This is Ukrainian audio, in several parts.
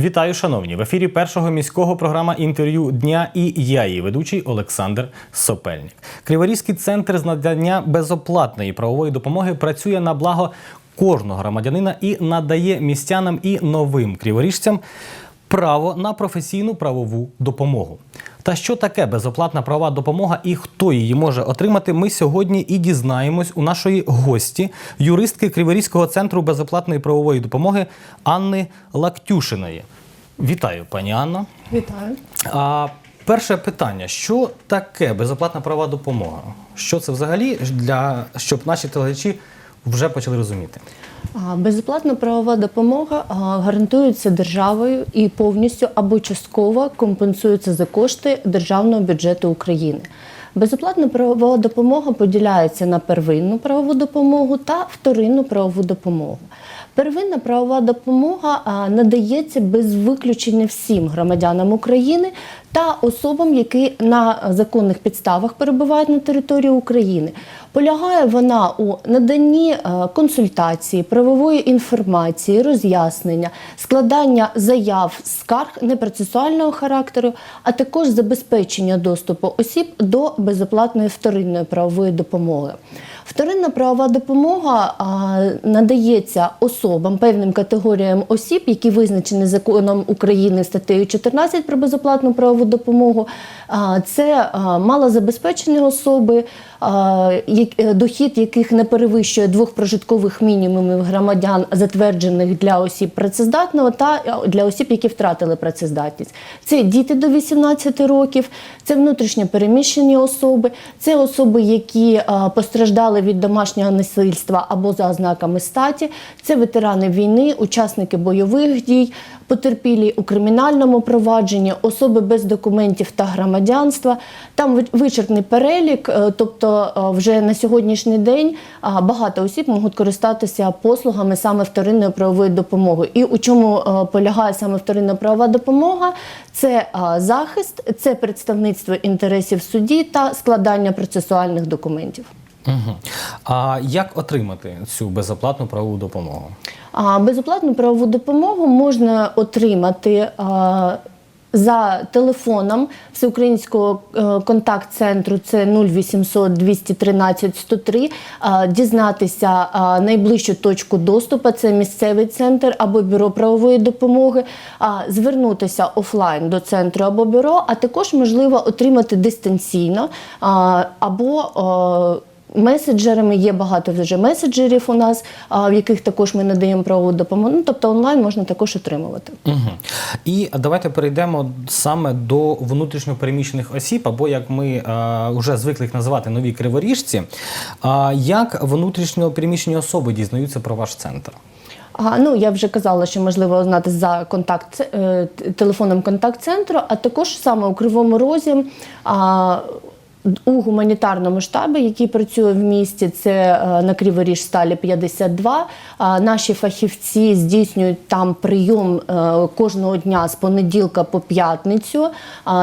Вітаю, шановні! В ефірі першого міського програма інтерв'ю дня і я, її ведучий Олександр Сопельник. Криворізький центр з надання безоплатної правової допомоги працює на благо кожного громадянина і надає містянам і новим криворіжцям право на професійну правову допомогу. Та що таке безоплатна правова допомога і хто її може отримати, ми сьогодні і дізнаємось у нашої гості, юристки Криворізького центру безоплатної правової допомоги Анни Лактюшиної. Вітаю, пані Анно. Вітаю. А перше питання: що таке безоплатна правова допомога? Що це взагалі для щоб наші телеглядачі вже почали розуміти? Безоплатна правова допомога гарантується державою і повністю або частково компенсується за кошти державного бюджету України. Безоплатна правова допомога поділяється на первинну правову допомогу та вторинну правову допомогу. Первинна правова допомога надається без виключення всім громадянам України та особам, які на законних підставах перебувають на території України. Полягає вона у наданні е, консультації, правової інформації, роз'яснення, складання заяв, скарг непроцесуального характеру, а також забезпечення доступу осіб до безоплатної вторинної правової допомоги. Вторинна правова допомога надається особам, певним категоріям осіб, які визначені законом України статтею 14 про безоплатну правову допомогу. Це малозабезпечені особи, дохід яких не перевищує двох прожиткових мінімумів громадян, затверджених для осіб працездатного та е, для осіб, які втратили працездатність. Це діти до 18 років, це внутрішньо переміщені особи, це особи, які постраждали від домашнього насильства або за ознаками статі, це ветерани війни, учасники бойових дій, потерпілі у кримінальному провадженні, особи без документів та громадянства. Там вичерпний перелік, е, тобто е, вже на сьогоднішній день багато осіб можуть користатися послугами саме вторинної правової допомоги. І у чому е, полягає саме вторинна правова допомога? Це захист, це представництво інтересів в суді та складання процесуальних документів. Угу. А як отримати цю безоплатну правову допомогу? А безоплатну правову допомогу можна отримати а, за телефоном всеукраїнського е, контакт-центру це 0800 213 103, а, дізнатися найближчу точку доступу, це місцевий центр або бюро правової допомоги, звернутися офлайн до центру або бюро, а також можливо отримати дистанційно або Меседжерами є багато вже меседжерів у нас, в яких також ми надаємо правову допомогу. Ну, тобто онлайн можна також отримувати. Угу. І давайте перейдемо саме до внутрішньопереміщених осіб, або як ми е, вже звикли їх називати нові криворіжці. А як внутрішньопереміщені особи дізнаються про ваш центр? А, ну, я вже казала, що можливо знати за контакт е, телефоном контакт-центру, а також саме у Кривому Розі. А, у гуманітарному штабі, який працює в місті, це е, на Криворіж сталі 52. Наші фахівці здійснюють там прийом е, кожного дня з понеділка по п'ятницю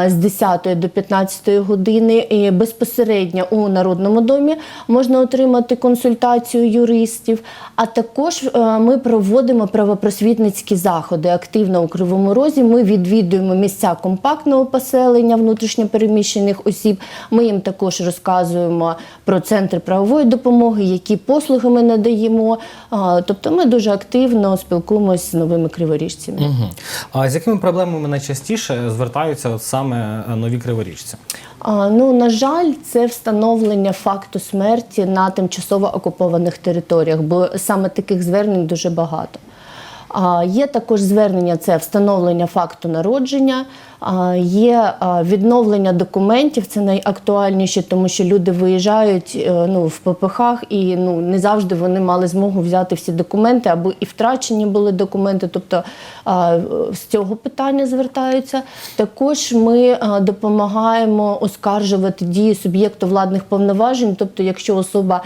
з 10 до 15 години. І безпосередньо у Народному домі можна отримати консультацію юристів. А також е, ми проводимо правопросвітницькі заходи активно у Кривому Розі. Ми відвідуємо місця компактного поселення внутрішньопереміщених осіб. Ми їм також розказуємо про центри правової допомоги, які послуги ми надаємо. Тобто ми дуже активно спілкуємося з новими криворіжцями. Угу. А з якими проблемами найчастіше звертаються от саме е, нові криворіжці? А, Ну, на жаль, це встановлення факту смерті на тимчасово окупованих територіях, бо саме таких звернень дуже багато. А, Є також звернення це встановлення факту народження, є відновлення документів, це найактуальніше, тому що люди виїжджають е, ну, в ППХ і ну, не завжди вони мали змогу взяти всі документи, або і втрачені були документи. Тобто з цього питання звертаються. Також ми допомагаємо оскаржувати дії суб'єкту владних повноважень. Тобто, якщо особа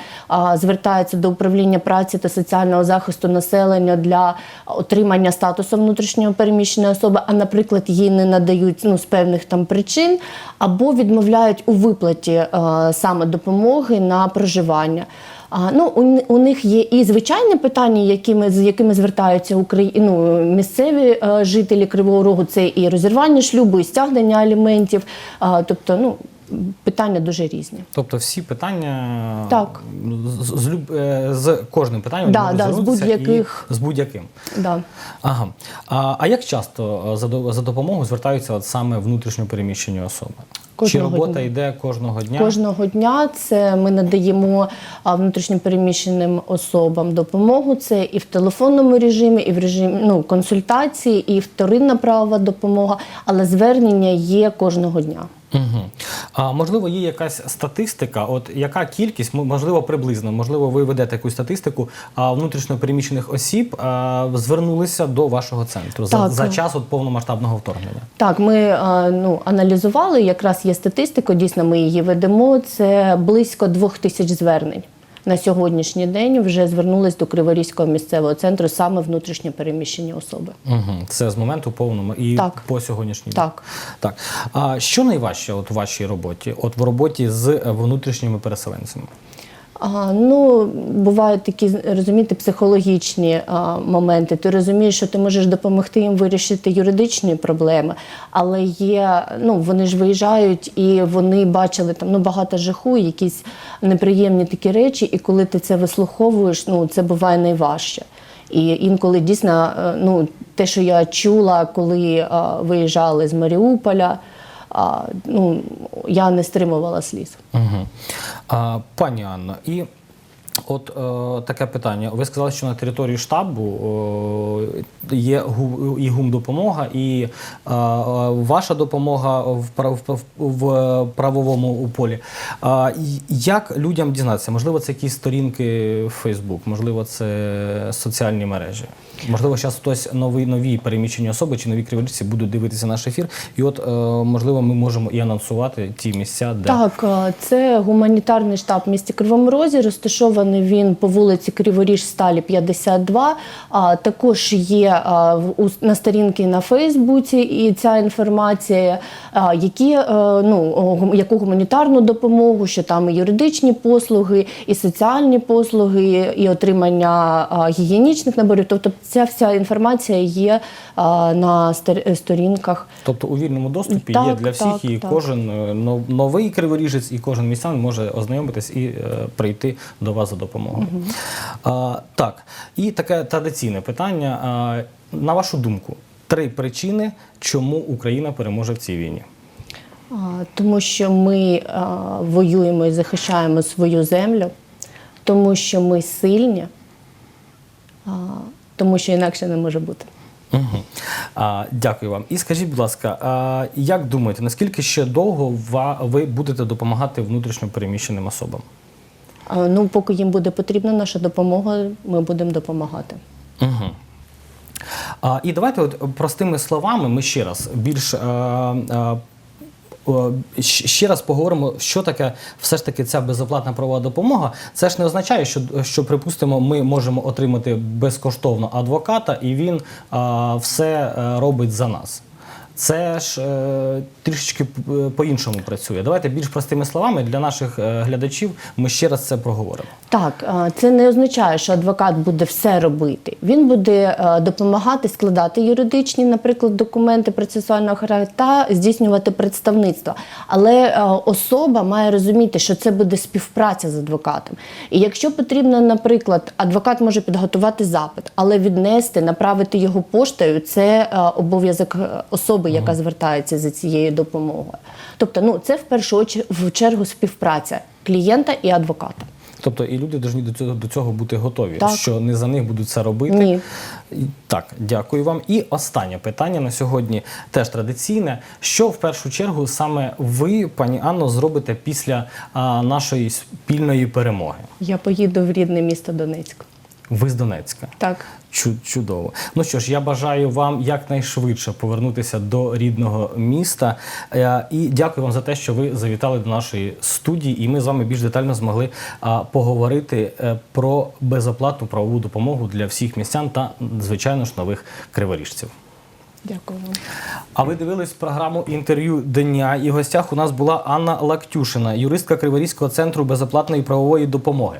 звертається до управління праці та соціального захисту населення для отримання статусу внутрішньо переміщеної особи, а, наприклад, їй не надають ну, з певних там причин, або відмовляють у виплаті е, саме допомоги на проживання. А, ну, у, у них є і звичайні питання, якими, з якими звертаються Украї... ну, місцеві е, жителі Кривого Рогу, це і розірвання шлюбу, і стягнення аліментів. А, тобто, ну, питання дуже різні. Тобто всі питання Так. з, з, е, з кожним питанням Да, да, з будь-яких. з будь-яким. Да. Ага. А, а як часто е, за, за допомогою звертаються от саме внутрішньо переміщені особи? Чи робота дня. йде кожного дня? Кожного дня це ми надаємо внутрішньопереміщеним особам допомогу. Це і в телефонному режимі, і в режимі ну, консультації, і вторинна правова допомога, але звернення є кожного дня. Угу. А можливо, є якась статистика, от яка кількість, можливо, приблизно, можливо, ви ведете якусь статистику а, внутрішньо осіб звернулися до вашого центру за, за час от повномасштабного вторгнення. Так, ми ну, аналізували, якраз є статистика, дійсно ми її ведемо. Це близько двох тисяч звернень. На сьогоднішній день вже звернулись до Криворізького місцевого центру саме внутрішньо переміщені особи. Угу. Це з моменту повному і Так. по сьогоднішній день. Так. Так. А що найважче от в вашій роботі? От в роботі з внутрішніми переселенцями? А, ну, бувають такі, розумієте, психологічні а, моменти. Ти розумієш, що ти можеш допомогти їм вирішити юридичні проблеми, але є, ну, вони ж виїжджають і вони бачили там ну, багато жаху, якісь неприємні такі речі, і коли ти це вислуховуєш, ну, це буває найважче. І інколи дійсно, е, ну, те, що я чула, коли а, виїжджали з Маріуполя, а, ну, я не стримувала сліз. Угу. А, пані Анно, і от е, таке питання. Ви сказали, що на території штабу е, є гу, і гумдопомога, і е, ваша допомога в, в, в правовому полі. А, як людям дізнатися? Можливо, це якісь сторінки в Facebook, можливо, це соціальні мережі. Можливо, зараз хтось нові, нові переміщені особи чи нові криворіжці будуть дивитися наш ефір. І от, е, можливо, ми можемо і анонсувати ті місця, де Так, е, це гуманітарний штаб в місті Кривому Розі. Розташований він по вулиці Криворіж Сталі 52. А також є у- на сторінки на Фейсбуці і ця інформація, які е, ну яку гуманітарну допомогу, що там і юридичні послуги, і соціальні послуги, і отримання гігієнічних наборів. Тобто, ця вся інформація є а, на стор- сторінках. Тобто у вільному доступі Так, є для всіх, так, і так. кожен е, новий криворіжець, і кожен містян може ознайомитись і е, прийти до вас за допомогою. А, так, і таке традиційне питання. А, на вашу думку, три причини, чому Україна переможе в цій війні? Тому що ми а, воюємо і захищаємо свою землю, тому що ми сильні, а, тому що інакше не може бути. Угу. А, дякую вам. І скажіть, будь ласка, а, як думаєте, наскільки ще довго ви будете допомагати внутрішньо переміщеним особам? А, Ну, поки їм буде потрібна наша допомога, ми будемо допомагати. Угу. А, і давайте от простими словами ми ще раз більш. О, щ- Ще раз поговоримо, що таке все ж таки ця безоплатна правова допомога. Це ж не означає, що, що припустимо, ми можемо отримати безкоштовно адвоката, і він а, все е, робить за нас. Це ж е, трішечки по-іншому працює. Давайте більш простими словами для наших е, глядачів ми ще раз це проговоримо. Так, це не означає, що адвокат буде все робити. Він буде е, допомагати складати юридичні, наприклад, документи процесуального характеру та здійснювати представництво. Але е, особа має розуміти, що це буде співпраця з адвокатом. І якщо потрібно, наприклад, адвокат може підготувати запит, але віднести, направити його поштою це е, обов'язок е, особи, яка звертається за цією допомогою. Тобто, ну це в першу чергу співпраця клієнта і адвоката. Тобто і люди повинні до цього, до цього бути готові, Так. що не за них будуть це робити. Ні. Так, дякую вам. І останнє питання на сьогодні теж традиційне. Що в першу чергу саме ви, пані Анно, зробите після а, нашої спільної перемоги? Я поїду в рідне місто Донецьк. Ви з Донецька. Так. Чудово. Ну що ж, я бажаю вам якнайшвидше повернутися до рідного міста. Е, І дякую вам за те, що ви завітали до нашої студії, і ми з вами більш детально змогли поговорити е, про безоплатну правову допомогу для всіх містян та, звичайно ж, нових криворіжців. Дякую. А ви дивились програму інтерв'ю дня, і в гостях у нас була Анна Лактюшина, юристка Криворізького центру безоплатної правової допомоги.